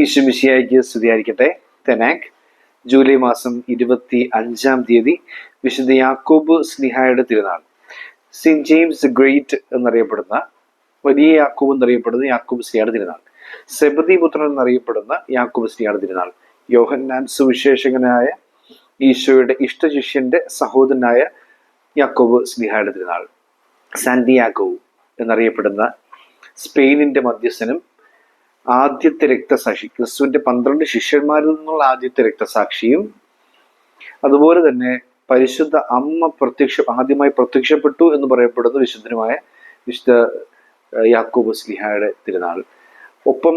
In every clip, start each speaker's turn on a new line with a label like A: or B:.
A: ഈശുമിശിയായിക്ക് സ്തുതിയായിരിക്കട്ടെ. തെനാക് ജൂലൈ മാസം ഇരുപത്തി അഞ്ചാം തീയതി വിശുദ്ധ യാക്കോബ് സ്ലിഹായുടെ തിരുനാൾ. സെയിന്റ് ജെയിംസ് ഗ്രേറ്റ് എന്നറിയപ്പെടുന്ന വലിയ യാക്കോബ് എന്നറിയപ്പെടുന്ന യാക്കോബ് സ്നിഹയുടെ തിരുനാൾ. സെബതി പുത്രൻ എന്നറിയപ്പെടുന്ന യാക്കോബ് സ്നിഹയുടെ തിരുനാൾ. യോഹന്നാൻ സുവിശേഷകനായ ഈശോയുടെ ഇഷ്ടശിഷ്യന്റെ സഹോദരനായ യാക്കോബ് സ്നിഹയുടെ തിരുനാൾ. സാന്റിയാഗോ എന്നറിയപ്പെടുന്ന സ്പെയിനിന്റെ മധ്യസ്ഥനും ആദ്യത്തെ രക്തസാക്ഷി ക്രിസ്തുവിന്റെ പന്ത്രണ്ട് ശിഷ്യന്മാരിൽ നിന്നുള്ള ആദ്യത്തെ രക്തസാക്ഷിയും അതുപോലെ തന്നെ പരിശുദ്ധ അമ്മ പ്രത്യക്ഷ ആദ്യമായി പ്രത്യക്ഷപ്പെട്ടു എന്ന് പറയപ്പെടുന്ന വിശുദ്ധനുമായ വിശുദ്ധ യാക്കോബ് സ്ലിഹായുടെ തിരുനാൾ. ഒപ്പം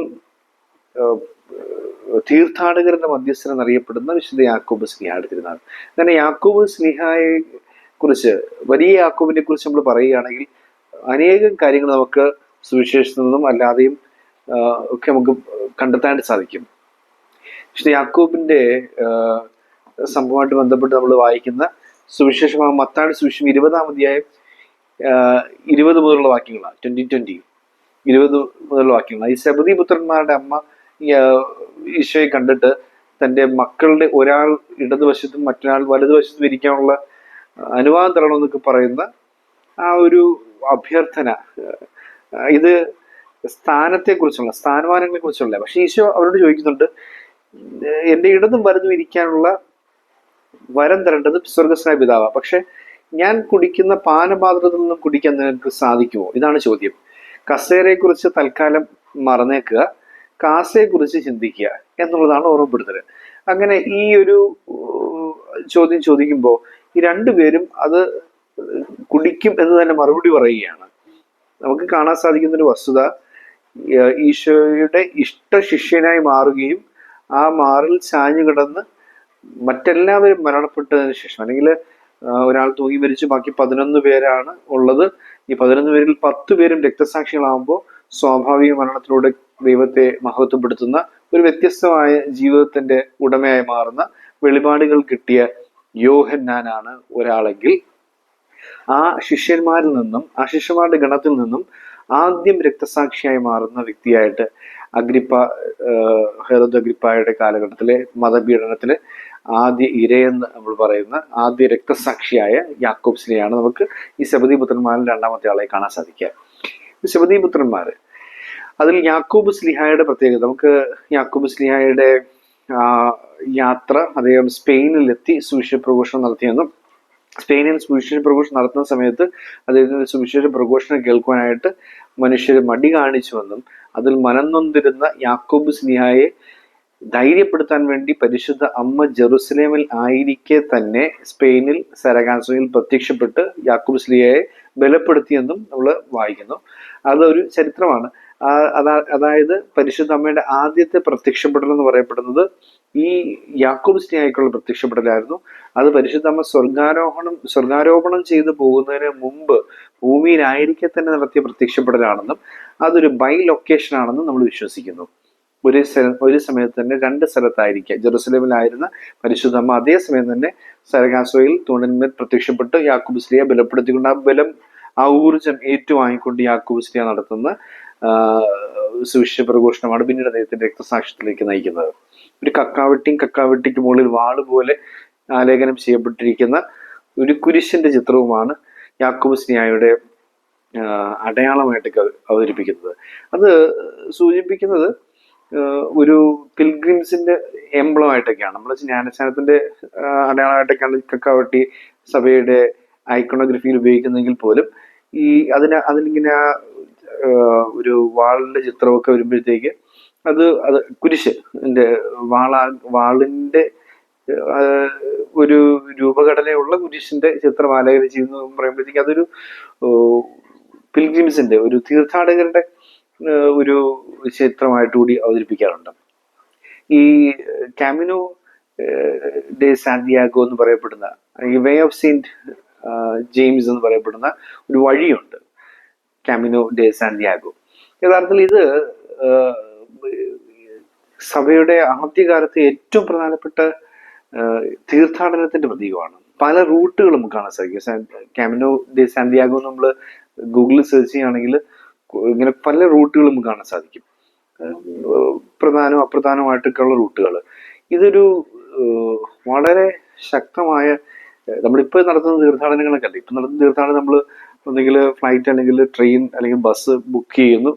A: തീർത്ഥാടകരുടെ മധ്യസ്ഥൻ എന്നറിയപ്പെടുന്ന വിശുദ്ധ യാക്കോബ് സ്ലിഹായുടെ തിരുനാൾ. അങ്ങനെ യാക്കോബ് സ്ലിഹായെ കുറിച്ച് വലിയ യാക്കോബിനെ കുറിച്ച് നമ്മൾ പറയുകയാണെങ്കിൽ അനേകം കാര്യങ്ങൾ നമുക്ക് സുവിശേഷത്തിൽ നിന്നും അല്ലാതെയും ഒക്കെ നമുക്ക് കണ്ടെത്താനായിട്ട് സാധിക്കും. വിശുദ്ധ യാക്കോബിന്റെ സംഭവമായിട്ട് ബന്ധപ്പെട്ട് നമ്മൾ വായിക്കുന്ന സുവിശേഷമായ മത്താട് സുവിശേഷം ഇരുപതാം അധ്യായം ഇരുപത് മുതലുള്ള വാക്യങ്ങളാണ്. ട്വന്റി ട്വന്റി ഇരുപത് മുതലുള്ള വാക്യങ്ങളാണ്. ഈ സബതി പുത്രന്മാരുടെ അമ്മ ഈശോയെ കണ്ടിട്ട് തന്റെ മക്കളുടെ ഒരാൾ ഇടതുവശത്തും മറ്റൊരാൾ വലതുവശത്തും ഇരിക്കാനുള്ള അനുവാദം തരണമെന്നൊക്കെ പറയുന്ന ആ ഒരു അഭ്യർത്ഥന. ഇത് സ്ഥാനത്തെ കുറിച്ചുള്ള സ്ഥാനമാനങ്ങളെ കുറിച്ചുള്ള പക്ഷെ ഈശോ അവരോട് ചോദിക്കുന്നുണ്ട് എന്റെ ഇടതും വലതും ഇരിക്കാനുള്ള വരം തരേണ്ടത് സ്വർഗസ്നായ പിതാവാ. പക്ഷെ ഞാൻ കുടിക്കുന്ന പാനപാത്രത്തിൽ നിന്നും കുടിക്കാൻ നിനക്ക് സാധിക്കുമോ? ഇതാണ് ചോദ്യം. കസേരയെ കുറിച്ച് തൽക്കാലം മറന്നേക്കുക കാസയെ കുറിച്ച് ചിന്തിക്കുക എന്നുള്ളതാണ് ഓർമ്മപ്പെടുത്തൽ അങ്ങനെ ഈ ഒരു ചോദ്യം ചോദിക്കുമ്പോൾ ഈ രണ്ടുപേരും അത് കുടിക്കും എന്ന് തന്നെ മറുപടി പറയുകയാണ്. നമുക്ക് കാണാൻ സാധിക്കുന്ന ഒരു വസ്തുത ഈശോയുടെ ഇഷ്ട ശിഷ്യനായി മാറുകയും ആ മാറിൽ ചാഞ്ഞു കിടന്ന് മറ്റെല്ലാവരും മരണപ്പെട്ടതിന് ശേഷം അല്ലെങ്കിൽ ഒരാൾ തൂങ്ങി മരിച്ചു ബാക്കി പതിനൊന്ന് പേരാണ് ഉള്ളത്. ഈ പതിനൊന്ന് പേരിൽ പത്ത് പേരും രക്തസാക്ഷികളാകുമ്പോൾ സ്വാഭാവിക മരണത്തിലൂടെ ദൈവത്തെ മഹത്വപ്പെടുത്തുന്ന ഒരു വ്യത്യസ്തമായ ജീവിതത്തിന്റെ ഉടമയായി മാറുന്ന വെളിപാടുകൾ കിട്ടിയ യോഹന്നാനാണ് ഒരാളെങ്കിൽ. ആ ശിഷ്യന്മാരിൽ നിന്നും ആ ശിഷ്യന്മാരുടെ ഗണത്തിൽ നിന്നും ആദ്യം രക്തസാക്ഷിയായി മാറുന്ന വ്യക്തിയായിട്ട് അഗ്രിപ്പ ഹെറോദ് അഗ്രിപ്പായുടെ കാലഘട്ടത്തിലെ മതപീഡനത്തിലെ ആദ്യ ഇരയെന്ന് നമ്മൾ പറയുന്ന ആദ്യ രക്തസാക്ഷിയായ യാക്കോബ്സിനെയാണ് നമുക്ക് ഈ സബദി പുത്രന്മാരിൽ രണ്ടാമത്തെ ആളെ കാണാൻ സാധിക്കുക. ഈ സബദീപുത്രന്മാർ അതിൽ യാക്കോബ് സ്ലിഹായുടെ പ്രത്യേകത നമുക്ക് യാക്കോബ് സ്ലിഹായുടെ യാത്ര അദ്ദേഹം സ്പെയിനിലെത്തി സുവിശേഷ പ്രഘോഷണം നടത്തിയെന്നും സ്പെയിനിൽ സുവിശേഷ പ്രഘോഷണം നടത്തുന്ന സമയത്ത് അദ്ദേഹത്തിന്റെ സുവിശേഷ പ്രഘോഷണം കേൾക്കുവാനായിട്ട് മനുഷ്യർ മടി കാണിച്ചുവെന്നും അതിൽ മനം നൊന്തിരുന്ന യാക്കോബ് സ്നേഹയെ ധൈര്യപ്പെടുത്താൻ വേണ്ടി പരിശുദ്ധ അമ്മ ജെറുസലേമിൽ ആയിരിക്കെ തന്നെ സ്പെയിനിൽ സരഗാസോയിൽ പ്രത്യക്ഷപ്പെട്ട് യാക്കൂബ് സ്ലിയയെ ബലപ്പെടുത്തിയെന്നും നമ്മൾ വായിക്കുന്നു. അതൊരു ചരിത്രമാണ്. അതായത് പരിശുദ്ധ അമ്മയുടെ ആദ്യത്തെ പ്രത്യക്ഷപ്പെടൽ എന്ന് പറയപ്പെടുന്നത് ഈ യാക്കോബ് സ്നേഹിക്കുള്ള പ്രത്യക്ഷപ്പെടലായിരുന്നു. അത് പരിശുദ്ധ അമ്മ സ്വർഗാരോഹണം സ്വർഗാരോപണം ചെയ്തു പോകുന്നതിന് മുമ്പ് ഭൂമിയിലായിരിക്കെ തന്നെ നടത്തിയ പ്രത്യക്ഷപ്പെടലാണെന്നും അതൊരു ബൈ ലൊക്കേഷൻ ആണെന്നും നമ്മൾ വിശ്വസിക്കുന്നു. ഒരു ഒരു സമയത്ത് തന്നെ രണ്ട് സ്ഥലത്തായിരിക്കുക ജെറുസലേമിലായിരുന്ന പരിശുദ്ധ അമ്മ അതേ സമയം തന്നെ സരകാസോയിൽ തൂണിന്മേൽ പ്രത്യക്ഷപ്പെട്ട്. യാക്കൂബ് സ്ലിയെ ബലപ്പെടുത്തിക്കൊണ്ട് ആ ബലം ആ ഊർജം ഏറ്റുവാങ്ങിക്കൊണ്ട് യാക്കൂബ് സ്ലിയ നടത്തുന്ന സുവിശേഷ പ്രഘോഷണമാണ് പിന്നീട് അദ്ദേഹത്തിന്റെ രക്തസാക്ഷ്യത്തിലേക്ക് നയിക്കുന്നത്. ഒരു കക്കാവെട്ടിയും കക്കാവെട്ടിക്ക് മുകളിൽ വാൾ പോലെ ആലേഖനം ചെയ്യപ്പെട്ടിരിക്കുന്ന ഒരു കുരിശിന്റെ ചിത്രവുമാണ് യാക്കൂബ് സ്നിയായുടെ അടയാളമായിട്ടൊക്കെ അവതരിപ്പിക്കുന്നത്. അത് സൂചിപ്പിക്കുന്നത് ഒരു പിൽഗ്രിംസിന്റെ എംബ്ലം ആയിട്ടൊക്കെയാണ് നമ്മൾ ജ്ഞാനസ്ഥാനത്തിന്റെ അടയാളമായിട്ടൊക്കെയാണ് കക്കാവട്ടി സഭയുടെ ഐക്കണോഗ്രഫിയിൽ ഉപയോഗിക്കുന്നെങ്കിൽ പോലും ഈ അതിന് അതിലിങ്ങനെ ഒരു വാളിന്റെ ചിത്രമൊക്കെ വരുമ്പോഴത്തേക്ക് അത് അത് കുരിശ് എന്റെ വാളാ വാളിന്റെ ഒരു രൂപഘടനയുള്ള കുരിശിന്റെ ചിത്രം ആലേഖനം ചെയ്യുന്നു പറയുമ്പോഴത്തേക്ക് അതൊരു പിൽഗ്രിംസിന്റെ ഒരു തീർത്ഥാടകരുടെ ഒരു ചിത്രമായിട്ട് കൂടി അവതരിപ്പിക്കാറുണ്ട്. ഈ കാമിനോ ഡെ സാന്റിയാഗോ എന്ന് പറയപ്പെടുന്ന ഈ വേ ഓഫ് സെയിന്റ് ജെയിംസ് എന്ന് പറയപ്പെടുന്ന ഒരു വഴിയുണ്ട്. കാമിനോ ഡെ സാന്റിയാഗോ യഥാർത്ഥത്തിൽ ഇത് സഭയുടെ ആദ്യകാലത്ത് ഏറ്റവും പ്രധാനപ്പെട്ട തീർത്ഥാടനത്തിന്റെ പ്രതീകമാണ്. പല റൂട്ടുകളും നമുക്ക് കാണാൻ സാധിക്കും. കാമിനോ ഡെ സാന്റിയാഗോ നമ്മൾ ഗൂഗിളിൽ സെർച്ച് ചെയ്യുകയാണെങ്കിൽ ഇങ്ങനെ പല റൂട്ടുകളും നമുക്ക് കാണാൻ സാധിക്കും. പ്രധാനം പ്രധാനവും അപ്രധാനമായിട്ടൊക്കെയുള്ള റൂട്ടുകൾ ഇതൊരു വളരെ ശക്തമായ നമ്മളിപ്പോൾ നടത്തുന്ന തീർത്ഥാടനങ്ങളൊക്കെ അല്ല ഇപ്പം നടത്തുന്ന തീർത്ഥാടനം നമ്മൾ ഒന്നെങ്കിൽ ഫ്ലൈറ്റ് അല്ലെങ്കിൽ ട്രെയിൻ അല്ലെങ്കിൽ ബസ് ബുക്ക് ചെയ്യുന്നു.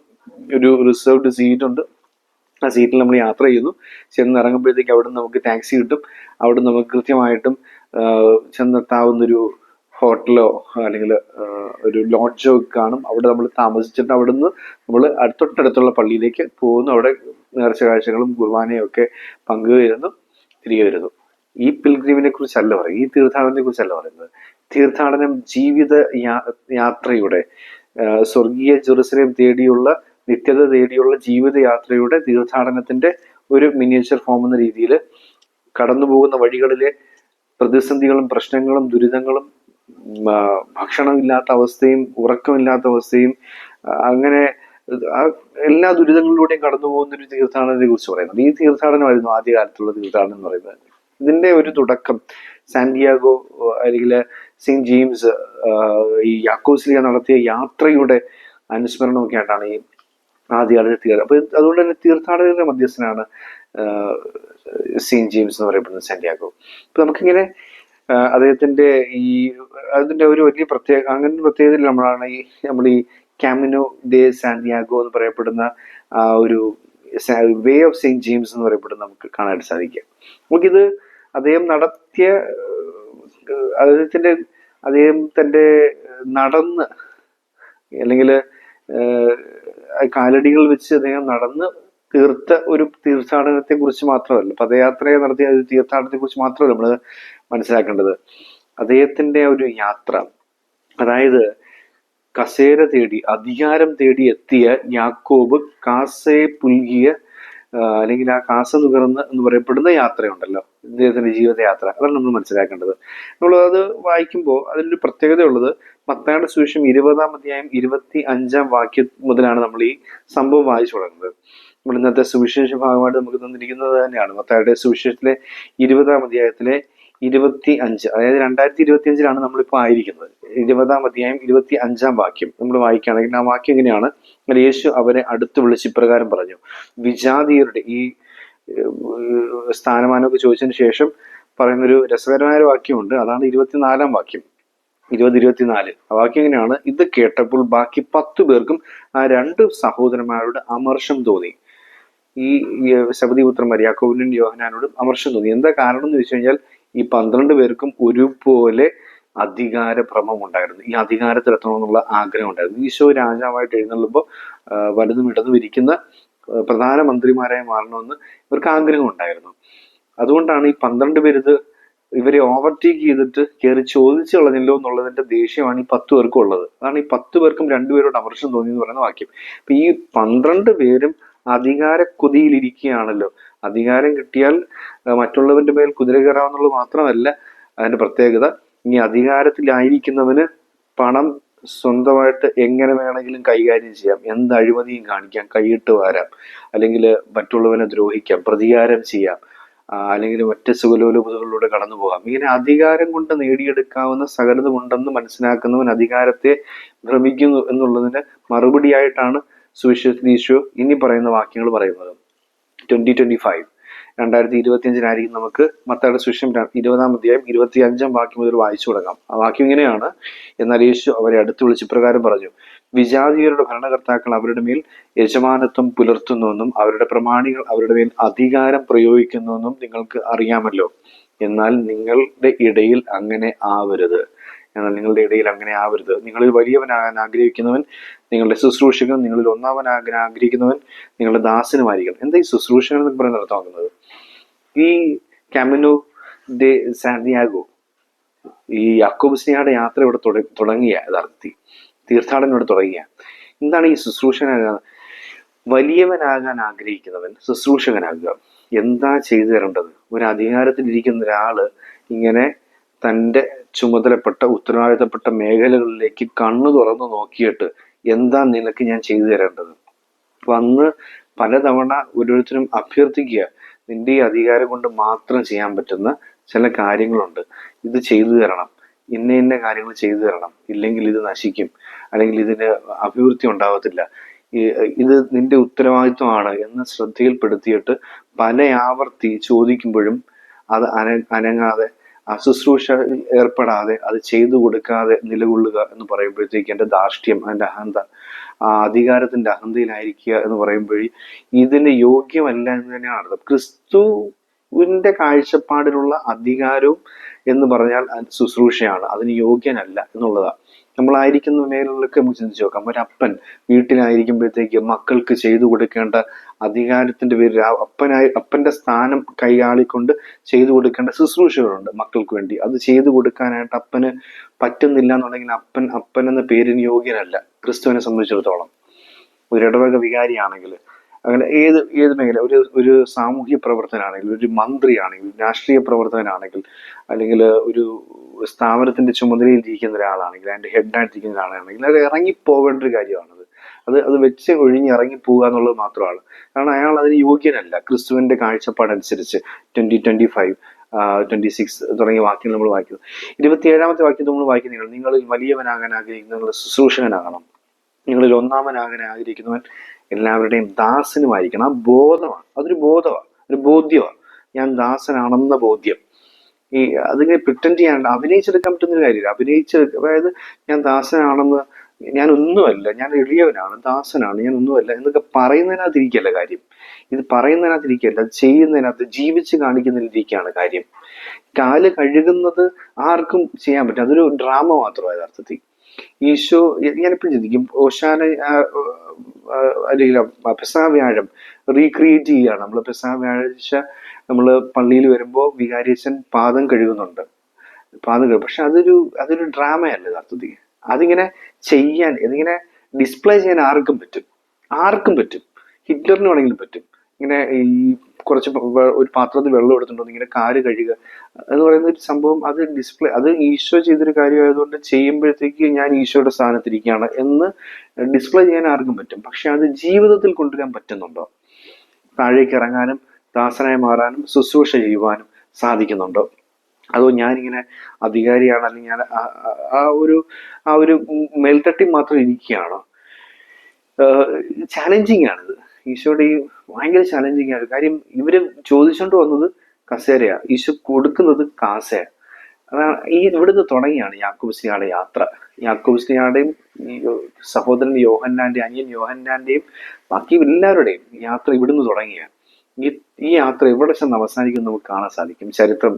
A: ഒരു റിസർവ്ഡ് സീറ്റ് ഉണ്ട്. ആ സീറ്റിൽ നമ്മൾ യാത്ര ചെയ്യുന്നു. ചെന്ന് ഇറങ്ങുമ്പോഴത്തേക്ക് അവിടെ നമുക്ക് ടാക്സി കിട്ടും. അവിടെ നമുക്ക് കൃത്യമായിട്ടും ചെന്നെത്താവുന്നൊരു ഹോട്ടലോ അല്ലെങ്കിൽ ഒരു ലോഡ്ജോ കാണും. അവിടെ നമ്മൾ താമസിച്ചിട്ട് അവിടെ നിന്ന് നമ്മൾ തൊട്ടടുത്തുള്ള പള്ളിയിലേക്ക് പോകുന്നു. അവിടെ നേർച്ച കാഴ്ചകളും കുർബാനയും ഒക്കെ പങ്കുവരുന്നു തിരികെ വരുന്നു. ഈ പിൽഗ്രീമിനെ കുറിച്ചല്ല പറയുന്നത്. ഈ തീർത്ഥാടനത്തെ കുറിച്ചല്ല പറയുന്നത്. തീർത്ഥാടനം ജീവിത യാത്രയുടെ സ്വർഗീയ ജെറുസലേം തേടിയുള്ള നിത്യത തേടിയുള്ള ജീവിതയാത്രയുടെ തീർത്ഥാടനത്തിന്റെ ഒരു മിനിയേച്ചർ ഫോം എന്ന രീതിയിൽ കടന്നു പോകുന്ന വഴികളിലെ പ്രതിസന്ധികളും പ്രശ്നങ്ങളും ദുരിതങ്ങളും ഭക്ഷണമില്ലാത്ത അവസ്ഥയും ഉറക്കമില്ലാത്ത അവസ്ഥയും അങ്ങനെ എല്ലാ ദുരിതങ്ങളിലൂടെയും കടന്നു പോകുന്ന ഒരു തീർത്ഥാടനത്തെ കുറിച്ച് പറയുന്നത്. ഈ തീർത്ഥാടനമായിരുന്നു ആദ്യകാലത്തുള്ള തീർത്ഥാടനം എന്ന് പറയുന്നത്. ഇതിന്റെ ഒരു തുടക്കം. സാന്റിയാഗോ അല്ലെങ്കിൽ സെയിന്റ് ജെയിംസ് ഈ യാക്കോസ്ലിയ നടത്തിയ യാത്രയുടെ അനുസ്മരണമൊക്കെ ആയിട്ടാണ് ഈ ആദ്യകാലത്തെ തീർ അപ്പൊ അതുകൊണ്ട് തന്നെ തീർത്ഥാടകരുടെ മധ്യസ്ഥനാണ് സെയിന്റ് ജെയിംസ് എന്ന് പറയപ്പെടുന്നത് സാന്റിയാഗോ. അപ്പൊ നമുക്കിങ്ങനെ അദ്ദേഹത്തിന്റെ ഈ അതിന്റെ ഒരു വലിയ പ്രത്യേക അങ്ങനെ പ്രത്യേകത പ്രത്യേകതയിൽ നമ്മളാണ് ഈ നമ്മൾ ഈ കാമിനോ ഡേ സാന്റിയാഗോ എന്ന് പറയപ്പെടുന്ന ആ ഒരു വേ ഓഫ് സെയിന്റ് ജെയിംസ് എന്ന് പറയപ്പെടുന്ന നമുക്ക് കാണാനായിട്ട് സാധിക്കുക. നമുക്കിത് അദ്ദേഹം നടത്തിയ അദ്ദേഹത്തിന്റെ അദ്ദേഹം തന്റെ നടന്ന് അല്ലെങ്കിൽ കാലടികൾ വെച്ച് അദ്ദേഹം നടന്ന് തീർത്ത ഒരു തീർത്ഥാടനത്തെ കുറിച്ച് മാത്രമല്ല പദയാത്രയെ നടത്തിയ ഒരു തീർത്ഥാടനത്തെ കുറിച്ച് മാത്രമല്ല നമ്മൾ മനസ്സിലാക്കേണ്ടത്. അദ്ദേഹത്തിന്റെ ഒരു യാത്ര അതായത് കസേര തേടി അധികാരം തേടി എത്തിയ യാക്കോബ് കാസയെ പുൽകിയ അല്ലെങ്കിൽ ആ കാസ നുകർന്ന് എന്ന് പറയപ്പെടുന്ന യാത്രയുണ്ടല്ലോ. ഇദ്ദേഹത്തിന്റെ ജീവിതയാത്ര അതാണ് നമ്മൾ മനസ്സിലാക്കേണ്ടത്. നമ്മൾ അത് വായിക്കുമ്പോൾ അതിലൊരു പ്രത്യേകതയുള്ളത് മത്തായുടെ സുവിശേഷം ഇരുപതാം അധ്യായം ഇരുപത്തി അഞ്ചാം വാക്യം മുതലാണ് നമ്മൾ ഈ സംഭവം വായിച്ചു തുടങ്ങുന്നത്. നമ്മൾ ഇന്നത്തെ സുവിശേഷ ഭാഗമായിട്ട് നമുക്ക് തന്നിരിക്കുന്നത് തന്നെയാണ്. മത്തായുടെ സുവിശേഷത്തിലെ ഇരുപതാം അധ്യായത്തിലെ ഇരുപത്തി അഞ്ച് അതായത് രണ്ടായിരത്തി ഇരുപത്തി അഞ്ചിലാണ് നമ്മളിപ്പോൾ ആയിരിക്കുന്നത്. ഇരുപതാം അധ്യായം ഇരുപത്തി അഞ്ചാം വാക്യം നമ്മൾ വായിക്കുകയാണെങ്കിൽ ആ വാക്യം എങ്ങനെയാണ്? യേശു അവരെ അടുത്ത് വിളിച്ച് ഇപ്രകാരം പറഞ്ഞു വിജാതീയരുടെ ഈ സ്ഥാനമാനമൊക്കെ ചോദിച്ചതിന് ശേഷം പറയുന്നൊരു രസകരമായ ഒരു വാക്യമുണ്ട്. അതാണ് ഇരുപത്തിനാലാം വാക്യം. ഇരുപത് ഇരുപത്തിനാല്. ആ വാക്യം എങ്ങനെയാണ്? ഇത് കേട്ടപ്പോൾ ബാക്കി പത്തു പേർക്കും ആ രണ്ട് സഹോദരന്മാരോട് അമർഷം തോന്നി. ഈ ശബദീപുത്രം മര്യാക്കോവിനും യോഹനാനോടും അമർഷം തോന്നി. എന്താ കാരണം എന്ന് ചോദിച്ചു കഴിഞ്ഞാൽ ഈ പന്ത്രണ്ട് പേർക്കും ഒരുപോലെ അധികാരഭ്രമം ഉണ്ടായിരുന്നു ഈ അധികാരത്തിലെത്തണമെന്നുള്ള ആഗ്രഹം ഉണ്ടായിരുന്നു ഈശോ രാജാവായിട്ട് എഴുന്നള്ളുമ്പോൾ വലുതും ഇടതും ഇരിക്കുന്ന പ്രധാനമന്ത്രിമാരായി മാറണമെന്ന് ഇവർക്ക് ആഗ്രഹം ഉണ്ടായിരുന്നു അതുകൊണ്ടാണ് ഈ പന്ത്രണ്ട് പേര് ഇത് ഇവരെ ഓവർടേക്ക് ചെയ്തിട്ട് കയറി ചോദിച്ചു കളഞ്ഞല്ലോ എന്നുള്ളതിന്റെ ദേഷ്യമാണ് ഈ പത്ത് പേർക്കും ഉള്ളത്. അതാണ് ഈ പത്ത് പേർക്കും രണ്ടുപേരോട് അമർഷം തോന്നി എന്ന് പറയുന്ന വാക്യം. അപ്പൊ ഈ പന്ത്രണ്ട് പേരും അധികാര കൊതിയിലിരിക്കുകയാണല്ലോ അധികാരം കിട്ടിയാൽ മറ്റുള്ളവന്റെ മേൽ കുതിര കയറാവുന്നുള്ളത് മാത്രമല്ല അതിന്റെ പ്രത്യേകത ഇനി അധികാരത്തിലായിരിക്കുന്നവന് പണം സ്വന്തമായിട്ട് എങ്ങനെ വേണമെങ്കിലും കൈകാര്യം ചെയ്യാം എന്ത് അഴിമതിയും കാണിക്കാം കൈയിട്ട് വാരാം അല്ലെങ്കിൽ മറ്റുള്ളവനെ ദ്രോഹിക്കാം പ്രതികാരം ചെയ്യാം അല്ലെങ്കിൽ മറ്റ് സുഖലോലുപതകളിലൂടെ കടന്നു പോകാം. ഇങ്ങനെ അധികാരം കൊണ്ട് നേടിയെടുക്കാവുന്ന സകലതുമുണ്ടെന്ന് മനസ്സിലാക്കുന്നവൻ അധികാരത്തെ ഭ്രമിക്കുന്നു എന്നുള്ളതിന് മറുപടിയായിട്ടാണ് സുവിശേഷ ഈശോ ഇനി പറയുന്ന വാക്യങ്ങൾ പറയുന്നത്. ട്വന്റി ട്വന്റി ഫൈവ് രണ്ടായിരത്തി ഇരുപത്തി അഞ്ചിനായിരിക്കും നമുക്ക് മത്തയുടെ സുവിശേഷം ര- ഇരുപതാം അധ്യായം ഇരുപത്തി അഞ്ചാം വാക്യം മുതൽ വായിച്ചു തുടങ്ങാം. ആ വാക്യം ഇങ്ങനെയാണ്. എന്നാൽ യേശു അവരെ അടുത്ത് വിളിച്ച് പ്രകാരം പറഞ്ഞു വിജാതീയരുടെ ഭരണകർത്താക്കൾ അവരുടെ മേൽ യജമാനത്വം പുലർത്തുന്നുവെന്നും അവരുടെ പ്രമാണികൾ അവരുടെ മേൽ അധികാരം പ്രയോഗിക്കുന്നുവെന്നും നിങ്ങൾക്ക് അറിയാമല്ലോ. എന്നാൽ നിങ്ങളുടെ ഇടയിൽ അങ്ങനെ ആവരുത്. എന്നാൽ നിങ്ങളുടെ ഇടയിൽ അങ്ങനെ ആവരുത്. നിങ്ങളിൽ വലിയവനാകാൻ ആഗ്രഹിക്കുന്നവൻ നിങ്ങളുടെ ശുശ്രൂഷകൻ നിങ്ങളിൽ ഒന്നാമനാകാൻ ആഗ്രഹിക്കുന്നവൻ നിങ്ങളുടെ ദാസനുമായിരിക്കണം എന്താ ഈ ശുശ്രൂഷകൻ എന്ന് പറയുന്നത് അർത്ഥമാക്കുന്നത്? ഈ കാമിനോ ദേ സാന്റിയാഗോ ഈ യാക്കോബ് സ്നേഹയുടെ യാത്ര ഇവിടെ തുട- തുടങ്ങിയ യഥാർത്ഥത്തിൽ തീർത്ഥാടനം ഇവിടെ തുടങ്ങിയ. എന്താണ് ഈ ശുശ്രൂഷകനാകാൻ വലിയവനാകാൻ ആഗ്രഹിക്കുന്നവൻ ശുശ്രൂഷകനാകുക? എന്താ ചെയ്തു തരേണ്ടത്? ഒരു അധികാരത്തിൽ ഇരിക്കുന്ന ഒരാൾ ഇങ്ങനെ തന്റെ ചുമതലപ്പെട്ട ഉത്തരവാദിത്തപ്പെട്ട മേഖലകളിലേക്ക് കണ്ണു തുറന്നു നോക്കിയിട്ട് എന്താ നിനക്ക് ഞാൻ ചെയ്തു തരേണ്ടത്? വന്ന് പലതവണ ഓരോരുത്തരും അഭ്യർത്ഥിക്കുക നിന്റെ ഈ അധികാരം കൊണ്ട് മാത്രം ചെയ്യാൻ പറ്റുന്ന ചില കാര്യങ്ങളുണ്ട്. ഇത് ചെയ്തു തരണം. ഇന്ന ഇന്ന കാര്യങ്ങൾ ചെയ്തു തരണം. ഇല്ലെങ്കിൽ ഇത് നശിക്കും. അല്ലെങ്കിൽ ഇതിന് അഭിവൃദ്ധി ഉണ്ടാവത്തില്ല. ഇത് നിന്റെ ഉത്തരവാദിത്വമാണ് എന്ന് ശ്രദ്ധയിൽപ്പെടുത്തിയിട്ട് പല ആവർത്തി ചോദിക്കുമ്പോഴും അത് അന അനങ്ങാതെ ആ ശുശ്രൂഷ ഏർപ്പെടാതെ അത് ചെയ്തു കൊടുക്കാതെ നിലകൊള്ളുക എന്ന് പറയുമ്പോഴത്തേക്ക് എന്റെ ധാർഷ്ട്യം എന്റെ അഹന്ത ആ അധികാരത്തിന്റെ അഹന്തയിലായിരിക്കുക എന്ന് പറയുമ്പോഴേ ഇതിന് യോഗ്യമല്ല എന്ന് തന്നെയാണ് അർത്ഥം ക്രിസ്തുവിന്റെ കാഴ്ചപ്പാടിലുള്ള അധികാരവും എന്ന് പറഞ്ഞാൽ ശുശ്രൂഷയാണ്. അതിന് യോഗ്യനല്ല എന്നുള്ളതാണ്. നമ്മളായിരിക്കുന്ന മേഖലകളിലൊക്കെ നമുക്ക് ചിന്തിച്ചു നോക്കാം. അപ്പൻ വീട്ടിലായിരിക്കുമ്പോഴത്തേക്ക് മക്കൾക്ക് ചെയ്തു കൊടുക്കേണ്ട അധികാരത്തിന്റെ പേരിൽ അപ്പനായി അപ്പന്റെ സ്ഥാനം കൈയാളിക്കൊണ്ട് ചെയ്തു കൊടുക്കേണ്ട ശുശ്രൂഷകളുണ്ട് മക്കൾക്ക് വേണ്ടി. അത് ചെയ്തു കൊടുക്കാനായിട്ട് അപ്പന് പറ്റുന്നില്ല എന്നുണ്ടെങ്കിൽ അപ്പൻ അപ്പൻ എന്ന പേരിന് യോഗ്യനല്ല ക്രിസ്തുവിനെ സംബന്ധിച്ചിടത്തോളം. ഒരു ഇടവക വികാരിയാണെങ്കിൽ അങ്ങനെ ഏത് ഏത് മേഖല ഒരു ഒരു സാമൂഹ്യ പ്രവർത്തനാണെങ്കിൽ ഒരു മന്ത്രിയാണെങ്കിൽ രാഷ്ട്രീയ പ്രവർത്തകനാണെങ്കിൽ അല്ലെങ്കിൽ ഒരു സ്ഥാപനത്തിന്റെ ചുമതലയിൽ ഇരിക്കുന്ന ഒരാളാണെങ്കിൽ അതിന്റെ ഹെഡായിട്ടിരിക്കുന്ന ഒരാളാണെങ്കിൽ അത് ഇറങ്ങിപ്പോകേണ്ട ഒരു കാര്യമാണത്. അത് അത് വെച്ച് ഒഴിഞ്ഞ് ഇറങ്ങിപ്പോവുക എന്നുള്ളത് മാത്രമാണ്. കാരണം അയാൾ അതിന് യോഗ്യനല്ല. ക്രിസ്തുവിന്റെ കാഴ്ചപ്പാടനുസരിച്ച് twenty twenty five twenty six തുടങ്ങിയ വാക്യങ്ങൾ നമ്മൾ വായിക്കുന്നു. ഇരുപത്തിയേഴാമത്തെ വാക്യം നമ്മൾ വായിക്കുന്നില്ല നിങ്ങളിൽ വലിയവനാകാൻ ആഗ്രഹിക്കുന്ന നിങ്ങൾ ശുശ്രൂഷകനാകണം. നിങ്ങളിൽ ഒന്നാമനാകാൻ ആഗ്രഹിക്കുന്നവൻ എല്ലാവരുടെയും ദാസനുമായിരിക്കണം. ആ ബോധമാണ്. അതൊരു ബോധമാണ്. ഒരു ബോധ്യമാണ്. ഞാൻ ദാസനാണെന്ന ബോധ്യം. ഈ അതിങ്ങനെ പ്രിറ്റൻഡ് ചെയ്യാണ്ട് അഭിനയിച്ചെടുക്കാൻ പറ്റുന്നൊരു കാര്യമില്ല. അഭിനയിച്ചെടുക്ക അതായത് ഞാൻ ദാസനാണെന്ന് ഞാൻ ഒന്നുമല്ല ഞാൻ എളിയവനാണ്. ദാസനാണ്. ഞാൻ ഒന്നുമല്ല എന്നൊക്കെ പറയുന്നതിനകത്ത് ഇരിക്കല്ല കാര്യം. ഇത് പറയുന്നതിനകത്ത് ഇരിക്കല്ല ചെയ്യുന്നതിനകത്ത് ജീവിച്ച് കാണിക്കുന്നതിലിരിക്കുകയാണ് കാര്യം. കാൽ കഴുകുന്നത് ആർക്കും ചെയ്യാൻ പറ്റും അതൊരു ഡ്രാമ മാത്രമാണ് യഥാർത്ഥത്തിൽ. ഈശോ ഞാനിപ്പോൾ ചിന്തിക്കും ഓശാന അല്ലെങ്കിൽ പെസാ വ്യാഴം റീക്രിയേറ്റ് ചെയ്യുകയാണ്. നമ്മൾ പെസാ വ്യാഴാഴ്ച നമ്മൾ പള്ളിയിൽ വരുമ്പോൾ വികാരിയച്ഛൻ പാദം കഴുകുന്നുണ്ട്. പാദം കഴുകും. പക്ഷെ അതൊരു അതൊരു ഡ്രാമയല്ല യഥാർത്ഥത്തിൽ അതിങ്ങനെ ചെയ്യാൻ ഇതിങ്ങനെ ഡിസ്പ്ലേ ചെയ്യാൻ ആർക്കും പറ്റും. ആർക്കും പറ്റും. ഹിറ്റ്ലറിന് വേണമെങ്കിലും പറ്റും. ഇങ്ങനെ ഈ കുറച്ച് ഒരു പാത്രത്തിൽ വെള്ളം എടുത്തിട്ടുണ്ടോ ഇങ്ങനെ കാൽ കഴുകുക. എന്ന് പറയുന്ന ഒരു സംഭവം അത് ഡിസ്പ്ലേ അത് ഈശോ ചെയ്തൊരു കാര്യമായതുകൊണ്ട് ചെയ്യുമ്പോഴത്തേക്ക് ഞാൻ ഈശോയുടെ സ്ഥാനത്തിരിക്കുകയാണ് എന്ന് ഡിസ്പ്ലേ ചെയ്യാൻ ആർക്കും പറ്റും. പക്ഷെ അത് ജീവിതത്തിൽ കൊണ്ടുവരാൻ പറ്റുന്നുണ്ടോ? താഴേക്ക് ഇറങ്ങാനും ദാസനായി മാറാനും ശുശ്രൂഷ ചെയ്യുവാനും സാധിക്കുന്നുണ്ടോ? അതോ ഞാനിങ്ങനെ അധികാരിയാണ് അല്ലെങ്കിൽ ഞാൻ ആ- ഒരു ആ ഒരു മേൽത്തട്ടി മാത്രം ഇരിക്കുകയാണോ? ചാലഞ്ചിങ് ആണിത്. ഈശോയുടെ ഈ ഭയങ്കര ചലഞ്ചിങ് ആണ് കാര്യം ഇവർ ചോദിച്ചോണ്ട് വന്നത് കസേരയാ. ഈശോ കൊടുക്കുന്നത് കാസയ അതാണ് ഈ ഇവിടുന്ന് തുടങ്ങിയാണ് യാക്കോബ് സ്ലിഹയുടെ യാത്ര. യാക്കോബ് സ്ലിഹയുടെയും സഹോദരൻ യോഹന്നാന്റെ അനിയൻ യോഹന്നാന്റെയും ബാക്കി എല്ലാവരുടെയും യാത്ര ഇവിടുന്ന് തുടങ്ങിയാണ്. ഈ ഈ യാത്ര എവിടെ ചെന്ന് അവസാനിക്കും നമുക്ക് കാണാൻ സാധിക്കും. ചരിത്രം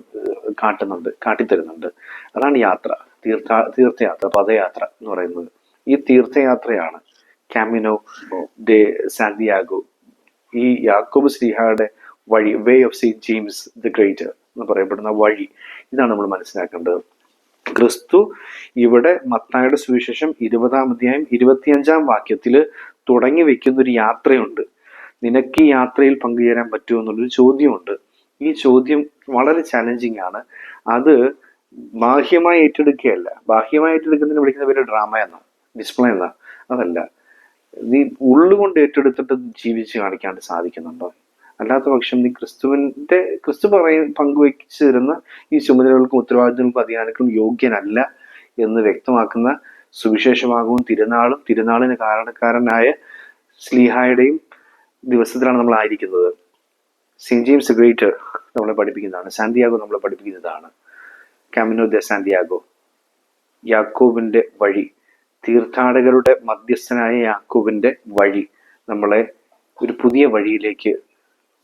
A: കാട്ടുന്നുണ്ട് കാട്ടിത്തരുന്നുണ്ട്. അതാണ് യാത്ര. തീർത്ഥ തീർത്ഥയാത്ര പദയാത്ര എന്ന് പറയുന്നത്. ഈ തീർത്ഥയാത്രയാണ് കാമിനോ ഡെ സാന്റിയാഗോ ഈ യാക്കോബ് ശ്രീഹയുടെ വഴി way of saint James the great എന്ന് പറയപ്പെടുന്ന വഴി ഇതാണ് നമ്മൾ മനസ്സിലാക്കേണ്ടത്. ക്രിസ്തു ഇവിടെ മത്തായുടെ സുവിശേഷം ഇരുപതാം അധ്യായം ഇരുപത്തിയഞ്ചാം വാക്യത്തിൽ തുടങ്ങി വെക്കുന്ന ഒരു യാത്രയുണ്ട്. നിനക്ക് ഈ യാത്രയിൽ പങ്കുചേരാൻ പറ്റുമോ എന്നുള്ളൊരു ചോദ്യമുണ്ട്. ഈ ചോദ്യം വളരെ ചലഞ്ചിങ് ആണ്. അത് ബാഹ്യമായി ഏറ്റെടുക്കുകയല്ല. ബാഹ്യമായി ഏറ്റെടുക്കുന്നതിന് വിളിക്കുന്ന പേര് ഡ്രാമ എന്നാണ് ഡിസ്പ്ലേ എന്നാ അതല്ല. നീ ഉള്ളുകൊണ്ട് ഏറ്റെടുത്തിട്ട് ജീവിച്ച് കാണിക്കാണ്ട് സാധിക്കുന്നുണ്ടോ? അല്ലാത്ത പക്ഷം നീ ക്രിസ്തുവിന്റെ ക്രിസ്തു പറയ പങ്കുവെച്ചു തരുന്ന ഈ ചുമതലകൾക്കും ഉത്തരവാദിത്തങ്ങൾക്കും അധികാരങ്ങൾക്കും യോഗ്യനല്ല എന്ന് വ്യക്തമാക്കുന്ന സുവിശേഷമാകും തിരുനാളും. തിരുനാളിന് കാരണക്കാരനായ സ്ലീഹായുടെയും ദിവസത്തിലാണ് നമ്മൾ ആയിരിക്കുന്നത്. സെയിന്റ് ജെയിംസ് ഗ്രേറ്റർ നമ്മളെ പഠിപ്പിക്കുന്നതാണ്. സാന്തിയാഗോ നമ്മളെ പഠിപ്പിക്കുന്നതാണ്. കാമിനോ ദ സാന്തിയാഗോ യാക്കോബിന്റെ വഴി തീർത്ഥാടകരുടെ മധ്യസ്ഥനായ യാക്കോബിന്റെ വഴി നമ്മളെ ഒരു പുതിയ വഴിയിലേക്ക്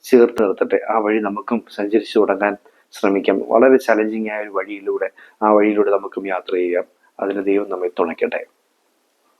A: ചേർത്ത് നിർത്തട്ടെ. ആ വഴി നമുക്കും സഞ്ചരിച്ചു തുടങ്ങാൻ ശ്രമിക്കാം. വളരെ ചലഞ്ചിങ് ആയ ഒരു വഴിയിലൂടെ ആ വഴിയിലൂടെ നമുക്കും യാത്ര ചെയ്യാം. അതിന് ദൈവം നമ്മെ തുണയ്ക്കട്ടെ.